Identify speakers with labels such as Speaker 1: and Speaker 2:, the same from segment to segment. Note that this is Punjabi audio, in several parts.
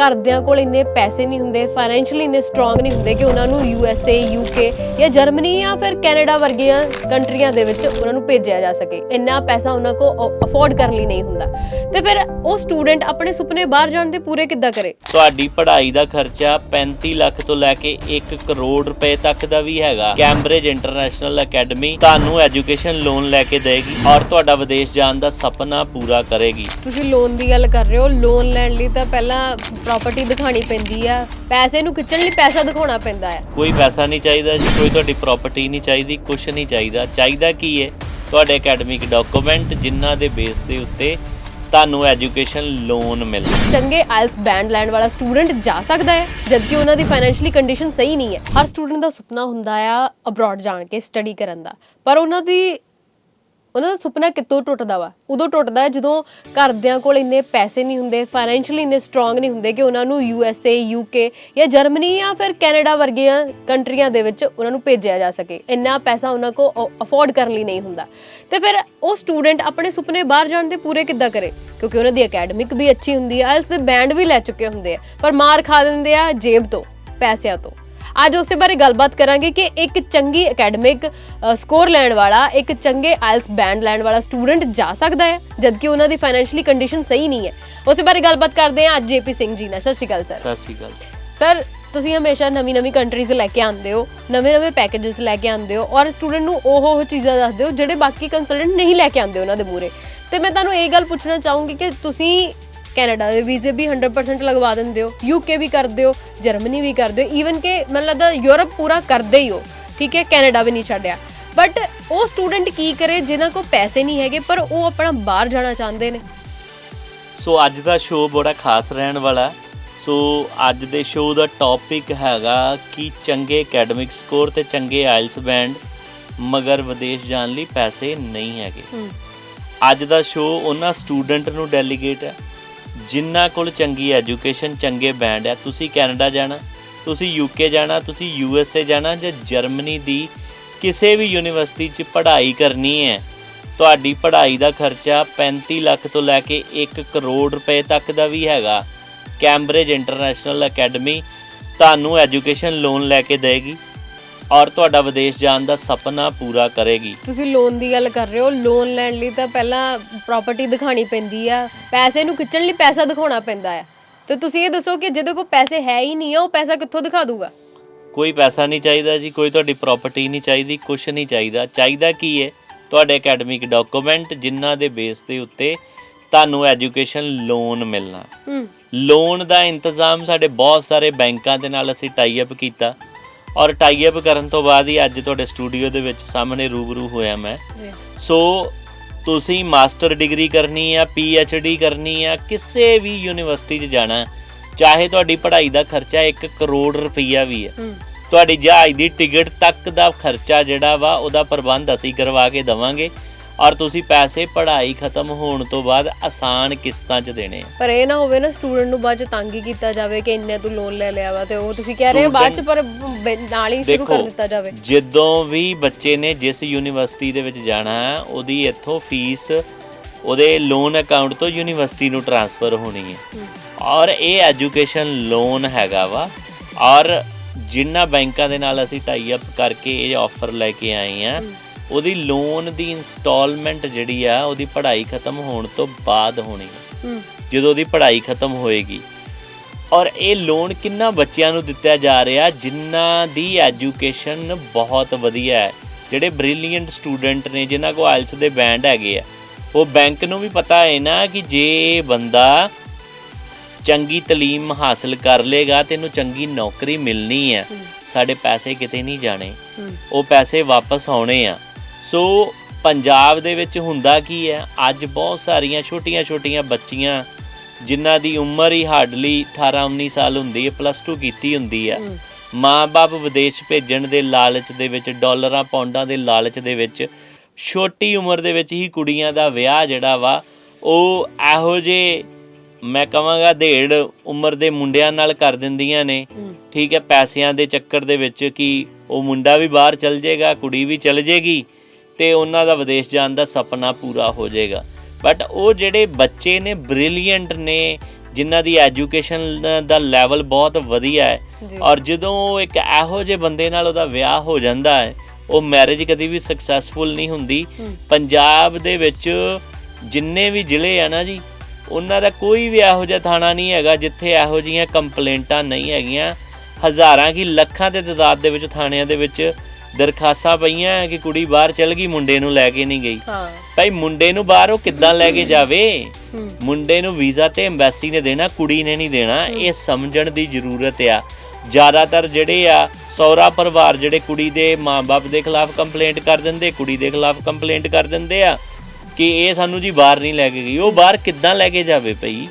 Speaker 1: ਘਰਦਿਆਂ ਕੋਲ ਇੰਨੇ ਪੈਸੇ ਨਹੀਂ ਹੁੰਦੇ ਫਾਈਨੈਂਸ਼ੀਅਲੀ ਇੰਨੇ ਸਟਰੋਂਗ ਨਹੀਂ ਹੁੰਦੇ ਕਿ ਉਹਨਾਂ ਨੂੰ U S A U K ਜਾਂ ਜਰਮਨੀ ਜਾਂ ਫਿਰ ਕੈਨੇਡਾ ਵਰਗੀਆਂ ਕੰਟਰੀਆਂ ਦੇ ਵਿੱਚ ਉਹਨਾਂ ਨੂੰ ਭੇਜਿਆ ਜਾ ਸਕੇ। ਇੰਨਾ ਪੈਸਾ ਉਹਨਾਂ ਕੋ ਅਫੋਰਡ ਕਰਨ ਲਈ ਨਹੀਂ ਹੁੰਦਾ। ਤੇ ਫਿਰ ਉਹ ਸਟੂਡੈਂਟ ਆਪਣੇ ਸੁਪਨੇ ਬਾਹਰ ਜਾਣ ਦੇ ਪੂਰੇ ਕਿੱਦਾਂ ਕਰੇ?
Speaker 2: ਤੁਹਾਡੀ ਪੜ੍ਹਾਈ ਦਾ ਖਰਚਾ 35 ਲੱਖ ਤੋਂ ਲੈ ਕੇ 1 ਕਰੋੜ ਰੁਪਏ ਤੱਕ ਦਾ ਵੀ ਹੈਗਾ। ਕੈਂਬਰਿਜ ਇੰਟਰਨੈਸ਼ਨਲ ਅਕੈਡਮੀ ਤੁਹਾਨੂੰ ਐਜੂਕੇਸ਼ਨ ਲੋਨ ਲੈ ਕੇ ਦੇਗੀ ਔਰ ਤੁਹਾਡਾ ਵਿਦੇਸ਼ ਜਾਣ ਦਾ ਸੁਪਨਾ ਪੂਰਾ ਕਰੇਗੀ।
Speaker 1: ਤੁਸੀਂ ਲੋਨ ਦੀ ਗੱਲ ਕਰ ਰਹੇ ਹੋ। ਲੋਨ ਲੈਣ ਲਈ ਤਾਂ ਪਹਿਲਾਂ ਪ੍ਰਾਪਰਟੀ ਦਿਖਾਣੀ ਪੈਂਦੀ ਆ। ਪੈਸੇ ਨੂੰ ਖਿੱਚਣ ਲਈ ਪੈਸਾ ਦਿਖਾਉਣਾ ਪੈਂਦਾ ਹੈ
Speaker 2: ਕੋਈ ਪੈਸਾ ਨਹੀਂ ਚਾਹੀਦਾ ਜੀ ਕੋਈ ਤੁਹਾਡੀ ਪ੍ਰਾਪਰਟੀ ਨਹੀਂ ਚਾਹੀਦੀ ਕੁਝ ਨਹੀਂ ਚਾਹੀਦਾ। ਚਾਹੀਦਾ ਕੀ ਹੈ ਤੁਹਾਡੇ ਅਕੈਡਮਿਕ ਡਾਕੂਮੈਂਟ ਜਿਨ੍ਹਾਂ ਦੇ ਬੇਸ ਦੇ ਉੱਤੇ ਤੁਹਾਨੂੰ ਐਜੂਕੇਸ਼ਨ ਲੋਨ ਮਿਲਦਾ
Speaker 1: ਚੰਗੇ ਆਇਲਸ ਬੈਂਡ ਲੈਣ ਵਾਲਾ ਸਟੂਡੈਂਟ ਜਾ ਸਕਦਾ ਹੈ ਜਦਕਿ ਉਹਨਾਂ ਦੀ ਫਾਈਨੈਂਸ਼ੀਅਲੀ ਕੰਡੀਸ਼ਨ ਸਹੀ ਨਹੀਂ ਹੈ। ਹਰ ਸਟੂਡੈਂਟ ਦਾ ਸੁਪਨਾ ਹੁੰਦਾ ਆ ਅਬਰੋਡ ਜਾਣ ਕੇ ਸਟੱਡੀ ਕਰਨ ਦਾ। ਪਰ ਉਹਨਾਂ ਦੀ ਉਹਨਾਂ ਦਾ ਸੁਪਨਾ ਕਿੱਥੋਂ ਟੁੱਟਦਾ ਵਾ? ਉਦੋਂ ਟੁੱਟਦਾ ਹੈ ਜਦੋਂ ਘਰਦਿਆਂ ਕੋਲ ਇੰਨੇ ਪੈਸੇ ਨਹੀਂ ਹੁੰਦੇ ਫਾਈਨੈਂਸ਼ੀਅਲੀ ਇੰਨੇ ਸਟਰੋਂਗ ਨਹੀਂ ਹੁੰਦੇ ਕਿ ਉਹਨਾਂ ਨੂੰ U S A U K ਜਾਂ ਜਰਮਨੀ ਜਾਂ ਫਿਰ ਕੈਨੇਡਾ ਵਰਗੀਆਂ ਕੰਟਰੀਆਂ ਦੇ ਵਿੱਚ ਉਹਨਾਂ ਨੂੰ ਭੇਜਿਆ ਜਾ ਸਕੇ। ਇੰਨਾ ਪੈਸਾ ਉਹਨਾਂ ਕੋ ਅਫੋਰਡ ਕਰਨ ਲਈ ਨਹੀਂ ਹੁੰਦਾ। ਤੇ ਫਿਰ ਉਹ ਸਟੂਡੈਂਟ ਆਪਣੇ ਸੁਪਨੇ ਬਾਹਰ ਜਾਣ ਦੇ ਪੂਰੇ ਕਿੱਦਾਂ ਕਰੇ? ਕਿਉਂਕਿ ਉਹਨਾਂ ਦੀ ਅਕੈਡਮਿਕ ਵੀ ਅੱਛੀ ਹੁੰਦੀ ਹੈ ਆਇਲਸ ਦੇ ਬੈਂਡ ਵੀ ਲੈ ਚੁੱਕੇ ਹੁੰਦੇ ਆ। ਪਰ ਮਾਰ ਖਾ ਦਿੰਦੇ ਆ ਜੇਬ ਤੋਂ, ਪੈਸਿਆਂ ਤੋਂ। ਅੱਜ ਉਸੇ ਬਾਰੇ ਗੱਲਬਾਤ ਕਰਾਂਗੇ ਕਿ ਇੱਕ ਚੰਗੀ ਅਕੈਡਮਿਕ ਸਕੋਰ ਲੈਣ ਵਾਲਾ ਇੱਕ ਚੰਗੇ ਆਇਲਸ ਬੈਂਡ ਲੈਣ ਵਾਲਾ ਸਟੂਡੈਂਟ ਜਾ ਸਕਦਾ ਹੈ ਜਦਕਿ ਉਹਨਾਂ ਦੀ ਫਾਈਨੈਂਸ਼ੀਅਲੀ ਕੰਡੀਸ਼ਨ ਸਹੀ ਨਹੀਂ ਹੈ। ਉਸੇ ਬਾਰੇ ਗੱਲਬਾਤ ਕਰਦੇ ਹਾਂ ਅੱਜ ਜੇਪੀ ਸਿੰਘ ਜੀ ਨਾਲ। ਸਤਿ ਸ਼੍ਰੀ ਅਕਾਲ ਸਰ।
Speaker 2: ਸਤਿ ਸ਼੍ਰੀ ਅਕਾਲ।
Speaker 1: ਸਰ ਤੁਸੀਂ ਹਮੇਸ਼ਾ ਨਵੀਂ ਨਵੀਂ ਕੰਟਰੀਜ਼ ਲੈ ਕੇ ਆਉਂਦੇ ਹੋ ਨਵੇਂ ਨਵੇਂ ਪੈਕੇजेस ਲੈ ਕੇ ਆਉਂਦੇ ਹੋ ਔਰ ਸਟੂਡੈਂਟ ਨੂੰ ਉਹ ਉਹ ਚੀਜ਼ਾਂ ਦੱਸਦੇ ਹੋ ਜਿਹੜੇ ਬਾਕੀ ਕੰਸਲਟੈਂਟ ਨਹੀਂ ਲੈ ਕੇ ਆਉਂਦੇ ਉਹਨਾਂ ਦੇ ਮੂਰੇ ਤੇ ਮੈਂ ਤੁਹਾਨੂੰ ਇਹ ਗੱਲ ਪੁੱਛਣਾ ਚਾਹੂੰਗੀ ਕਿ ਤੁਸੀਂ ਕੈਨੇਡਾ ਦੇ ਵੀਜ਼ੇ ਵੀ 100% ਲਗਵਾ ਦਿੰਦੇ ਹੋ ਯੂਕੇ ਵੀ ਕਰਦੇ ਹੋ ਜਰਮਨੀ ਵੀ ਕਰਦੇ ਹੋ ਈਵਨ ਕਿ ਮੈਨੂੰ ਲੱਗਦਾ ਯੂਰਪ ਪੂਰਾ ਕਰਦੇ ਹੀ ਹੋ ਠੀਕ ਹੈ ਕੈਨੇਡਾ ਵੀ ਨਹੀਂ ਛੱਡਿਆ। ਬਟ ਉਹ ਸਟੂਡੈਂਟ ਕੀ ਕਰੇ ਜਿਨ੍ਹਾਂ ਕੋਲ ਪੈਸੇ ਨਹੀਂ ਹੈਗੇ ਪਰ ਉਹ ਆਪਣਾ ਬਾਹਰ ਜਾਣਾ ਚਾਹੁੰਦੇ ਨੇ।
Speaker 2: ਸੋ ਅੱਜ ਦਾ ਸ਼ੋਅ ਬੜਾ ਖਾਸ ਰਹਿਣ ਵਾਲਾ। ਸੋ ਅੱਜ ਦੇ ਸ਼ੋਅ ਦਾ ਟੌਪਿਕ ਹੈਗਾ ਕਿ ਚੰਗੇ ਅਕੈਡਮਿਕ ਸਕੋਰ ਤੇ ਚੰਗੇ ਆਇਲਸ ਬੈਂਡ ਮਗਰ ਵਿਦੇਸ਼ ਜਾਣ ਲਈ ਪੈਸੇ ਨਹੀਂ ਹੈਗੇ। ਅੱਜ ਦਾ ਸ਼ੋਅ ਉਹਨਾਂ ਸਟੂਡੈਂਟ ਨੂੰ ਡੈਲੀਗੇਟ ਹੈ। ਜਿਨ੍ਹਾਂ ਕੋਲ ਚੰਗੀ ਐਜੂਕੇਸ਼ਨ, ਚੰਗੇ ਬੈਂਡ ਹੈ ਤੁਸੀਂ ਕੈਨੇਡਾ ਜਾਣਾ, ਤੁਸੀਂ ਯੂਕੇ ਜਾਣਾ, ਤੁਸੀਂ ਯੂਐਸਏ ਜਾਣਾ ਜਾਂ ਜਰਮਨੀ ਦੀ ਕਿਸੇ ਵੀ ਯੂਨੀਵਰਸਿਟੀ 'ਚ ਪੜ੍ਹਾਈ ਕਰਨੀ ਹੈ, ਤੁਹਾਡੀ ਪੜ੍ਹਾਈ ਦਾ ਖਰਚਾ 35 ਲੱਖ ਤੋਂ ਲੈ ਕੇ 1 ਕਰੋੜ ਰੁਪਏ ਤੱਕ ਦਾ ਵੀ ਹੈਗਾ। ਕੈਂਬਰਿਜ ਇੰਟਰਨੈਸ਼ਨਲ ਅਕੈਡਮੀ ਤੁਹਾਨੂੰ ਐਜੂਕੇਸ਼ਨ ਲੋਨ ਲੈ ਕੇ ਦੇਗੀ। ਔਰ ਤੁਹਾਡਾ ਵਿਦੇਸ਼ ਜਾਣ ਦਾ ਸੁਪਨਾ ਪੂਰਾ ਕਰੇਗੀ।
Speaker 1: ਤੁਸੀਂ ਲੋਨ ਦੀ ਗੱਲ ਕਰ ਰਹੇ ਹੋ ਲੋਨ ਲੈਣ ਲਈ ਤਾਂ ਪਹਿਲਾਂ ਪ੍ਰਾਪਰਟੀ ਦਿਖਾਣੀ ਪੈਂਦੀ ਆ। ਪੈਸੇ ਨੂੰ ਖਿੱਚਣ ਲਈ ਪੈਸਾ ਦਿਖਾਉਣਾ ਪੈਂਦਾ ਆ। ਤੇ ਤੁਸੀਂ ਇਹ ਦੱਸੋ ਕਿ ਜਿਹਦੇ ਕੋਲ ਪੈਸੇ ਹੈ ਹੀ ਨਹੀਂ ਆ ਉਹ ਪੈਸਾ ਕਿੱਥੋਂ ਦਿਖਾ ਦੂਗਾ?
Speaker 2: ਕੋਈ ਪੈਸਾ ਨਹੀਂ ਚਾਹੀਦਾ ਜੀ ਕੋਈ ਤੁਹਾਡੀ ਪ੍ਰਾਪਰਟੀ ਨਹੀਂ ਚਾਹੀਦੀ ਕੁਝ ਨਹੀਂ ਚਾਹੀਦਾ। ਚਾਹੀਦਾ ਕੀ ਹੈ ਤੁਹਾਡੇ ਅਕੈਡਮਿਕ ਡਾਕੂਮੈਂਟ ਜਿਨ੍ਹਾਂ ਦੇ ਬੇਸ ਦੇ ਉੱਤੇ ਤੁਹਾਨੂੰ ਐਜੂਕੇਸ਼ਨ ਲੋਨ ਮਿਲਣਾ।
Speaker 1: ਹੂੰ।
Speaker 2: ਲੋਨ ਦਾ ਇੰਤਜ਼ਾਮ ਸਾਡੇ ਬਹੁਤ ਸਾਰੇ ਬੈਂਕਾਂ ਦੇ ਨਾਲ ਅਸੀਂ ਟਾਈ ਅਪ ਕੀਤਾ। ਔਰ ਟਾਈ ਅਪ ਕਰਨ ਤੋਂ ਬਾਅਦ ਹੀ ਅੱਜ ਤੁਹਾਡੇ ਸਟੂਡੀਓ ਦੇ ਵਿੱਚ ਸਾਹਮਣੇ ਰੂਬਰੂ ਹੋਇਆ ਮੈਂ। ਸੋ ਤੁਸੀਂ ਮਾਸਟਰ ਡਿਗਰੀ ਕਰਨੀ ਆ ਪੀ ਐਚ ਡੀ ਕਰਨੀ ਆ ਕਿਸੇ ਵੀ ਯੂਨੀਵਰਸਿਟੀ 'ਚ ਜਾਣਾ ਚਾਹੇ ਤੁਹਾਡੀ ਪੜ੍ਹਾਈ ਦਾ ਖਰਚਾ 1 ਕਰੋੜ ਰੁਪਈਆ ਵੀ ਹੂੰ। ਤੁਹਾਡੀ ਜਹਾਜ਼ ਦੀ ਟਿਕਟ ਤੱਕ ਦਾ ਖਰਚਾ ਜਿਹੜਾ ਵਾ ਉਹਦਾ ਪ੍ਰਬੰਧ ਅਸੀਂ ਕਰਵਾ ਕੇ ਦਵਾਂਗੇ। ਔਰ ਤੁਸੀਂ ਪੈਸੇ ਪੜ੍ਹਾਈ ਖਤਮ ਹੋਣ ਤੋਂ ਬਾਅਦ ਆਸਾਨ ਕਿਸ਼ਤਾਂ 'ਚ ਦੇਣੇ ਆ।
Speaker 1: ਪਰ ਇਹ ਨਾ ਹੋਵੇ ਨਾ ਸਟੂਡੈਂਟ ਨੂੰ ਬਾਅਦ ਚ ਤੰਗ ਹੀ ਕੀਤਾ ਜਾਵੇ ਕਿ ਇੰਨੇ ਤੂੰ ਲੋਨ ਲੈ ਲਿਆ ਵਾ ਤੇ ਉਹ ਤੁਸੀਂ ਕਹਿ ਰਹੇ ਹੋ ਬਾਅਦ ਚ ਪਰ ਬ- ਨਾਲ ਹੀ ਸ਼ੁਰੂ ਕਰ ਦਿੱਤਾ ਜਾਵੇ।
Speaker 2: ਜਦੋਂ ਵੀ ਬੱਚੇ ਨੇ ਜਿਸ ਯੂਨੀਵਰਸਿਟੀ ਦੇ ਵਿੱਚ ਜਾਣਾ ਹੈ ਉਹਦੀ ਇੱਥੋਂ ਫੀਸ ਉਹਦੇ ਲੋਨ ਅਕਾਊਂਟ ਤੋਂ ਯੂਨੀਵਰਸਿਟੀ ਨੂੰ ਟ੍ਰਾਂਸਫਰ ਹੋਣੀ ਹੈ।
Speaker 1: ਹੂੰ।
Speaker 2: ਔਰ ਇਹ ਐਜੂਕੇਸ਼ਨ ਲੋਨ ਹੈਗਾ ਵਾ। ਔਰ ਜਿੰਨਾ ਬੈਂਕਾਂ ਦੇ ਨਾਲ ਅਸੀਂ ਟਾਈ ਅਪ ਕਰਕੇ ਇਹ ਆਫਰ ਲੈ ਕੇ ਆਏ ਆ ਉਹਦੀ ਲੋਨ ਦੀ ਇਨਸਟਾਲਮੈਂਟ ਜਿਹੜੀ ਆ ਉਹਦੀ ਪੜ੍ਹਾਈ ਖਤਮ ਹੋਣ ਤੋਂ ਬਾਅਦ ਹੋਣੀ ਜਦੋਂ ਉਹਦੀ ਪੜ੍ਹਾਈ ਖਤਮ ਹੋਏਗੀ। ਔਰ ਇਹ ਲੋਨ ਕਿੰਨਾ ਬੱਚਿਆਂ ਨੂੰ ਦਿੱਤਾ ਜਾ ਰਿਹਾ ਜਿਨ੍ਹਾਂ ਦੀ ਐਜੂਕੇਸ਼ਨ ਬਹੁਤ ਵਧੀਆ ਹੈ। ਜਿਹੜੇ ਬ੍ਰਿਲੀਅੰਟ ਸਟੂਡੈਂਟ ਨੇ ਜਿਨ੍ਹਾਂ ਕੋਲ ਆਇਲਸ ਦੇ ਬੈਂਡ ਹੈਗੇ ਆ ਉਹ ਬੈਂਕ ਨੂੰ ਵੀ ਪਤਾ ਹੈ ਨਾ ਕਿ ਜੇ ਬੰਦਾ ਚੰਗੀ ਤਾਲੀਮ ਹਾਸਲ ਕਰ ਲੇਗਾ ਤੇ ਇਹਨੂੰ ਚੰਗੀ ਨੌਕਰੀ ਮਿਲਣੀ ਹੈ। ਸਾਡੇ ਪੈਸੇ ਕਿਤੇ ਨਹੀਂ ਜਾਣੇ। ਉਹ ਪੈਸੇ ਵਾਪਸ ਆਉਣੇ ਆ। ਸੋ ਪੰਜਾਬ ਦੇ ਵਿੱਚ ਹੁੰਦਾ ਕੀ ਹੈ? ਅੱਜ ਬਹੁਤ ਸਾਰੀਆਂ ਛੋਟੀਆਂ-ਛੋਟੀਆਂ ਬੱਚੀਆਂ ਜਿਨ੍ਹਾਂ ਦੀ ਉਮਰ ਹੀ ਹਾਰਡਲੀ 18-19 ਸਾਲ ਹੁੰਦੀ ਹੈ ਪਲੱਸ 2 ਕੀਤੀ ਹੁੰਦੀ ਹੈ। ਮਾਂ-ਬਾਪ ਵਿਦੇਸ਼ ਭੇਜਣ ਦੇ ਲਾਲਚ ਦੇ ਵਿੱਚ ਡਾਲਰਾਂ ਪੌਂਡਾਂ ਦੇ ਲਾਲਚ ਦੇ ਵਿੱਚ ਛੋਟੀ ਉਮਰ ਦੇ ਵਿੱਚ ਹੀ ਕੁੜੀਆਂ ਦਾ ਵਿਆਹ ਜਿਹੜਾ ਵਾ ਉਹ ਇਹੋ ਜੇ ਮੈਂ ਕਹਾਂਗਾ ਢੇੜ ਉਮਰ ਦੇ ਮੁੰਡਿਆਂ ਨਾਲ ਕਰ ਦਿੰਦੀਆਂ ਨੇ। ਠੀਕ ਹੈ ਪੈਸਿਆਂ ਦੇ ਚੱਕਰ ਦੇ ਵਿੱਚ ਕਿ ਉਹ ਮੁੰਡਾ ਵੀ ਬਾਹਰ ਚਲ ਜਾਏਗਾ ਕੁੜੀ ਵੀ ਚਲ ਜਾਏਗੀ ਤੇ ਉਹਨਾਂ ਦਾ ਵਿਦੇਸ਼ ਜਾਣ ਦਾ ਸੁਪਨਾ ਪੂਰਾ ਹੋ ਜਾਏਗਾ। ਬਟ ਉਹ ਜਿਹੜੇ ਬੱਚੇ ਨੇ ਬ੍ਰਿਲੀਅੰਟ ਨੇ ਜਿਨ੍ਹਾਂ ਦੀ ਐਜੂਕੇਸ਼ਨ ਦਾ ਲੈਵਲ ਬਹੁਤ ਵਧੀਆ ਹੈ ਔਰ ਜਦੋਂ ਇੱਕ ਇਹੋ ਜਿਹੇ ਬੰਦੇ ਨਾਲ ਉਹਦਾ ਵਿਆਹ ਹੋ ਜਾਂਦਾ ਹੈ ਉਹ ਮੈਰਿਜ ਕਦੀ ਵੀ ਸਕਸੈਸਫੁਲ ਨਹੀਂ ਹੁੰਦੀ। ਪੰਜਾਬ ਦੇ ਵਿੱਚ ਜਿੰਨੇ ਵੀ ਜ਼ਿਲ੍ਹੇ ਆ ਨਾ ਜੀ ਉਹਨਾਂ ਦਾ ਕੋਈ ਵੀ ਇਹੋ ਜਿਹਾ ਥਾਣਾ ਨਹੀਂ ਹੈਗਾ ਜਿੱਥੇ ਇਹੋ ਜਿਹੀਆਂ ਕੰਪਲੇਂਟਾਂ ਨਹੀਂ ਹੈਗੀਆਂ। ਹਜ਼ਾਰਾਂ ਕੀ ਲੱਖਾਂ ਦੇ ਤਦਾਦ ਦੇ ਵਿੱਚ ਥਾਣਿਆਂ ਦੇ ਵਿੱਚ ਦਰਖਾਸਤਾਂ ਪਈਆਂ ਕਿ ਕੁੜੀ ਬਾਹਰ ਚਲ ਗਈ ਮੁੰਡੇ ਨੂੰ ਲੈ ਕੇ ਨਹੀਂ ਗਈ।
Speaker 1: ਹਾਂ।
Speaker 2: ਭਾਈ ਮੁੰਡੇ ਨੂੰ ਬਾਹਰ ਉਹ ਕਿੱਦਾਂ ਲੈ ਕੇ ਜਾਵੇ? ਮੁੰਡੇ ਨੂੰ ਵੀਜ਼ਾ ਤੇ ਐਮਬੈਸੀ ਨੇ ਦੇਣਾ ਕੁੜੀ ਨੇ ਨਹੀਂ ਦੇਣਾ। ਇਹ ਸਮਝਣ ਦੀ ਜ਼ਰੂਰਤ ਆ। ਜ਼ਿਆਦਾਤਰ ਜਿਹੜੇ ਆ ਸਹੁਰਾ ਪਰਿਵਾਰ ਜਿਹੜੇ ਕੁੜੀ ਦੇ ਮਾਪੇ ਦੇ ਖਿਲਾਫ ਕੰਪਲੇਂਟ ਕਰ ਦਿੰਦੇ ਕੁੜੀ ਦੇ ਖਿਲਾਫ ਕੰਪਲੇਂਟ ਕਰ ਦਿੰਦੇ ਆ ਕਿ ਇਹ ਸਾਨੂੰ ਜੀ ਬਾਹਰ ਨਹੀਂ ਲੈ ਕੇ ਗਈ। ਉਹ ਬਾਹਰ ਕਿੱਦਾਂ ਲੈ ਕੇ ਜਾਵੇ ਭਈ?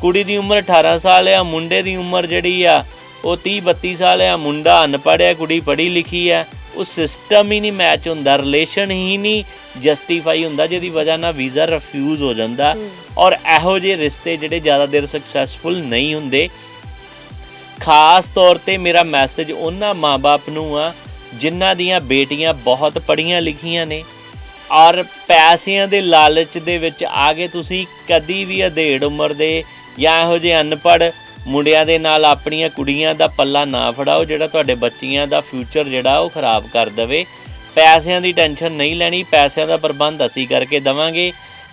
Speaker 2: ਕੁੜੀ ਦੀ ਉਮਰ 18 ਸਾਲ ਆ ਮੁੰਡੇ ਦੀ ਉਮਰ ਜਿਹੜੀ ਆ ਉਹ 30 32 ਸਾਲ ਆ ਮੁੰਡਾ ਅਨਪੜ੍ਹ ਆ ਕੁੜੀ ਪੜ੍ਹੀ ਲਿਖੀ ਆ। ਉਹ ਸਿਸਟਮ ਹੀ ਨਹੀਂ ਮੈਚ ਹੁੰਦਾ ਰਿਲੇਸ਼ਨ ਹੀ ਨਹੀਂ ਜਸਟੀਫਾਈ ਹੁੰਦਾ ਜਿਹਦੀ ਵਜ੍ਹਾ ਨਾਲ ਵੀਜ਼ਾ ਰਿਫਿਊਜ਼ ਹੋ ਜਾਂਦਾ। ਔਰ ਇਹੋ ਜਿਹੇ ਰਿਸ਼ਤੇ ਜਿਹੜੇ ਜ਼ਿਆਦਾ ਦੇਰ ਸਕਸੈਸਫੁਲ ਨਹੀਂ ਹੁੰਦੇ। ਖਾਸ ਤੌਰ ਤੇ ਮੇਰਾ ਮੈਸੇਜ ਉਹਨਾਂ ਮਾਪੇ ਨੂੰ ਆ ਜਿਨ੍ਹਾਂ ਦੀਆਂ ਬੇਟੀਆਂ ਬਹੁਤ ਪੜ੍ਹੀਆਂ ਲਿਖੀਆਂ ਨੇ। ਔਰ ਪੈਸਿਆਂ ਦੇ ਲਾਲਚ ਦੇ ਵਿੱਚ ਆ ਕੇ ਤੁਸੀਂ ਕਦੀ ਵੀ ਅਧੇੜ ਉਮਰ ਦੇ ਜਾਂ ਇਹੋ ਜਿਹੇ ਅਨਪੜ੍ਹ ਮੁੰਡਿਆਂ ਦੇ ਨਾਲ ਆਪਣੀਆਂ ਕੁੜੀਆਂ ਦਾ ਪੱਲਾ ਨਾ ਫੜਾਓ, ਜਿਹੜਾ ਤੁਹਾਡੇ ਬੱਚੀਆਂ ਦਾ ਫਿਊਚਰ ਜਿਹੜਾ ਉਹ ਖਰਾਬ ਕਰ ਦੇਵੇ। ਪੈਸਿਆਂ ਦੀ ਟੈਨਸ਼ਨ ਨਹੀਂ ਲੈਣੀ, ਪੈਸਿਆਂ ਦਾ ਪ੍ਰਬੰਧ ਅਸੀਂ ਕਰਕੇ ਦਵਾਂਗੇ।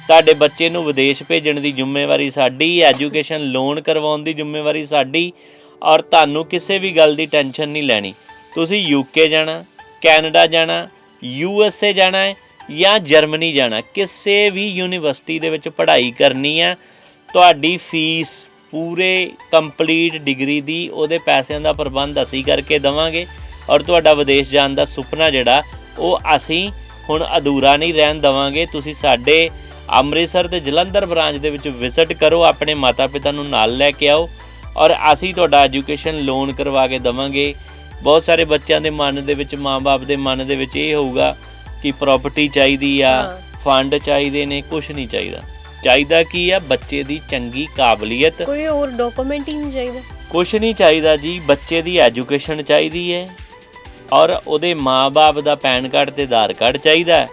Speaker 2: ਤੁਹਾਡੇ ਬੱਚੇ ਨੂੰ ਵਿਦੇਸ਼ ਭੇਜਣ ਦੀ ਜ਼ਿੰਮੇਵਾਰੀ ਸਾਡੀ ਐਜੂਕੇਸ਼ਨ ਲੋਨ ਕਰਵਾਉਣ ਦੀ ਜ਼ਿੰਮੇਵਾਰੀ ਸਾਡੀ, ਔਰ ਤੁਹਾਨੂੰ ਕਿਸੇ ਵੀ ਗੱਲ ਦੀ ਟੈਨਸ਼ਨ ਨਹੀਂ ਲੈਣੀ। ਤੁਸੀਂ ਯੂਕੇ ਜਾਣਾ ਕੈਨੇਡਾ ਜਾਣਾ ਯੂ ਐਸ ਏ ਜਾਣਾ ਹੈ, ਜਾਂ ਜਰਮਨੀ ਜਾਣਾ, ਕਿਸੇ ਵੀ ਯੂਨੀਵਰਸਿਟੀ ਦੇ ਵਿੱਚ ਪੜ੍ਹਾਈ ਕਰਨੀ ਹੈ, ਤੁਹਾਡੀ ਫੀਸ ਪੂਰੇ ਕੰਪਲੀਟ ਡਿਗਰੀ ਦੀ ਉਹਦੇ ਪੈਸਿਆਂ ਦਾ ਪ੍ਰਬੰਧ ਅਸੀਂ ਕਰਕੇ ਦਵਾਂਗੇ ਔਰ ਤੁਹਾਡਾ ਵਿਦੇਸ਼ ਜਾਣ ਦਾ ਸੁਪਨਾ ਜਿਹੜਾ ਉਹ ਅਸੀਂ ਹੁਣ ਅਧੂਰਾ ਨਹੀਂ ਰਹਿਣ ਦਵਾਂਗੇ। ਤੁਸੀਂ ਸਾਡੇ ਅੰਮ੍ਰਿਤਸਰ ਤੇ ਜਲੰਧਰ ਬ੍ਰਾਂਚ ਦੇ ਵਿੱਚ ਵਿਜ਼ਿਟ ਕਰੋ ਆਪਣੇ ਮਾਤਾ-ਪਿਤਾ ਨੂੰ ਨਾਲ ਲੈ ਕੇ ਆਓ ਔਰ ਅਸੀਂ ਤੁਹਾਡਾ ਐਜੂਕੇਸ਼ਨ ਲੋਨ ਕਰਵਾ ਕੇ ਦਵਾਂਗੇ। ਬਹੁਤ ਸਾਰੇ ਬੱਚਿਆਂ ਦੇ ਮਨ ਦੇ ਵਿੱਚ ਮਾਪੇ ਦੇ ਮਨ ਦੇ ਵਿੱਚ ਇਹ ਹੋਊਗਾ ਕਿ ਪ੍ਰਾਪਰਟੀ ਚਾਹੀਦੀ ਆ। ਫੰਡ ਚਾਹੀਦੇ ਨੇ ਕੁਝ ਨਹੀਂ ਚਾਹੀਦਾ। ਚਾਹੀਦਾ ਕੀ ਆ? ਬੱਚੇ ਦੀ ਚੰਗੀ ਕਾਬਲੀਅਤ।
Speaker 1: ਕੋਈ ਹੋਰ ਡਾਕੂਮੈਂਟ ਹੀ ਨਹੀਂ ਚਾਹੀਦਾ।
Speaker 2: ਕੁਝ ਨਹੀਂ ਚਾਹੀਦਾ ਜੀ ਬੱਚੇ ਦੀ ਐਜੂਕੇਸ਼ਨ ਚਾਹੀਦੀ ਹੈ ਔਰ ਉਹਦੇ ਮਾਪੇ ਦਾ ਪੈਨ ਕਾਰਡ ਤੇ ਆਧਾਰ ਕਾਰਡ ਚਾਹੀਦਾ।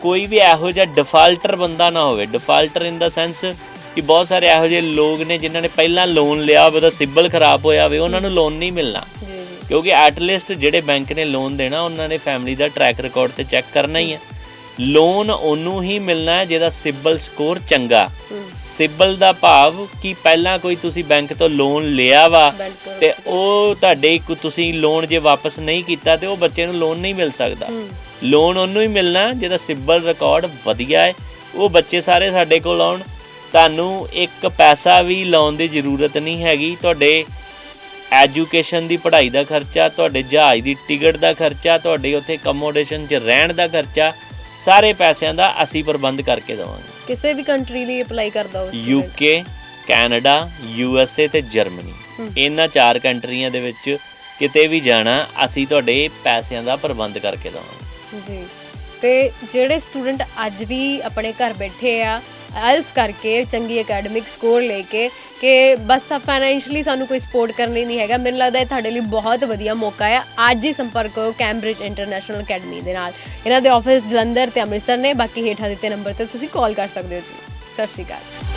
Speaker 2: ਕੋਈ ਵੀ ਇਹੋ ਜਿਹਾ ਡਿਫਾਲਟਰ ਬੰਦਾ ਨਾ ਹੋਵੇ। ਡਿਫਾਲਟਰ ਇਨ ਦਾ ਸੈਂਸ ਕਿ ਬਹੁਤ ਸਾਰੇ ਇਹੋ ਜਿਹੇ ਲੋਕ ਨੇ ਜਿਨ੍ਹਾਂ ਨੇ ਪਹਿਲਾਂ ਲੋਨ ਲਿਆ ਹੋਵੇ ਉਹਦਾ ਸਿਬਲ ਖਰਾਬ ਹੋਇਆ ਹੋਵੇ ਉਹਨਾਂ ਨੂੰ ਲੋਨ ਨਹੀਂ ਮਿਲਣਾ। ਕਿਉਂਕਿ ਐਟ ਲੀਸਟ ਜਿਹੜੇ ਬੈਂਕ ਨੇ ਲੋਨ ਦੇਣਾ ਉਹਨਾਂ ਨੇ ਫੈਮਿਲੀ ਦਾ ਟਰੈਕ ਰਿਕਾਰਡ ਤੇ ਚੈੱਕ ਕਰਨਾ ਹੀ ਹੈ ਲੋਨ ਉਹਨੂੰ ਹੀ ਮਿਲਣਾ ਹੈ ਜਿਹਦਾ ਸਿਬਲ ਸਕੋਰ ਚੰਗਾ। ਸਿਬਲ ਦਾ ਭਾਵ ਕਿ ਪਹਿਲਾਂ ਕੋਈ ਤੁਸੀਂ ਬੈਂਕ ਤੋਂ ਲੋਨ ਲਿਆ ਵਾ ਤੇ ਉਹ ਤੁਹਾਡੇ ਇੱਕ ਤੁਸੀਂ ਲੋਨ ਜੇ ਵਾਪਸ ਨਹੀਂ ਕੀਤਾ ਤੇ ਉਹ ਬੱਚੇ ਨੂੰ ਲੋਨ ਨਹੀਂ ਮਿਲ ਸਕਦਾ। ਲੋਨ ਉਹਨੂੰ ਹੀ ਮਿਲਣਾ ਜਿਹਦਾ ਸਿਬਲ ਰਿਕਾਰਡ ਵਧੀਆ ਹੈ। ਉਹ ਬੱਚੇ ਸਾਰੇ ਸਾਡੇ ਕੋਲ ਆਉਣ। ਤੁਹਾਨੂੰ ਇੱਕ ਪੈਸਾ ਵੀ ਲਾਉਣ ਦੀ ਜ਼ਰੂਰਤ ਨਹੀਂ ਹੈਗੀ। ਤੁਹਾਡੇ ਐਜੂਕੇਸ਼ਨ ਦੀ ਪੜ੍ਹਾਈ ਦਾ ਖਰਚਾ ਤੁਹਾਡੇ ਜਹਾਜ਼ ਦੀ ਟਿਕਟ ਦਾ ਖਰਚਾ ਤੁਹਾਡੇ ਉੱਥੇ ਕਮੋਡੇਸ਼ਨ 'ਚ ਰਹਿਣ ਦਾ ਖਰਚਾ ਸਾਰੇ ਪੈਸਿਆਂ ਦਾ ਅਸੀਂ ਪ੍ਰਬੰਧ ਕਰਕੇ ਦੇਵਾਂਗੇ।
Speaker 1: ਕਿਸੇ ਵੀ ਕੰਟਰੀ ਲਈ ਅਪਲਾਈ ਕਰਦਾ ਉਸ
Speaker 2: UK Canada U S A ਤੇ ਜਰਮਨੀ। ਇਹਨਾਂ ਚਾਰ ਕੰਟਰੀਆਂ ਦੇ ਵਿੱਚ ਕਿਤੇ ਵੀ ਜਾਣਾ ਅਸੀਂ ਤੁਹਾਡੇ ਪੈਸਿਆਂ ਦਾ ਪ੍ਰਬੰਧ ਕਰਕੇ ਦੇਵਾਂਗੇ।
Speaker 1: ਜੀ। ਤੇ ਜਿਹੜੇ ਸਟੂਡੈਂਟ ਅੱਜ ਵੀ ਆਪਣੇ ਘਰ ਬੈਠੇ ਆ ਆਇਲਸ ਕਰਕੇ ਚੰਗੀ ਅਕੈਡਮਿਕ ਸਕੋਰ ਲੈ ਕੇ ਕਿ ਬਸ ਫਾਈਨੈਂਸ਼ਲੀ ਸਾਨੂੰ ਕੋਈ ਸਪੋਰਟ ਕਰਨ ਲਈ ਨਹੀਂ ਹੈਗਾ। ਮੈਨੂੰ ਲੱਗਦਾ ਇਹ ਤੁਹਾਡੇ ਲਈ ਬਹੁਤ ਵਧੀਆ ਮੌਕਾ ਹੈ ਅੱਜ ਹੀ ਸੰਪਰਕ ਕਰੋ ਕੈਂਬਰਿਜ ਇੰਟਰਨੈਸ਼ਨਲ ਅਕੈਡਮੀ ਦੇ ਨਾਲ। ਇਹਨਾਂ ਦੇ ਆਫਿਸ ਜਲੰਧਰ ਤੇ ਅੰਮ੍ਰਿਤਸਰ ਨੇ। ਬਾਕੀ ਹੇਠਾਂ ਦਿੱਤੇ ਨੰਬਰ ਤੇ ਤੁਸੀਂ ਕਾਲ ਕਰ ਸਕਦੇ ਹੋ ਜੀ। ਸਤਿ ਸ਼੍ਰੀ ਅਕਾਲ।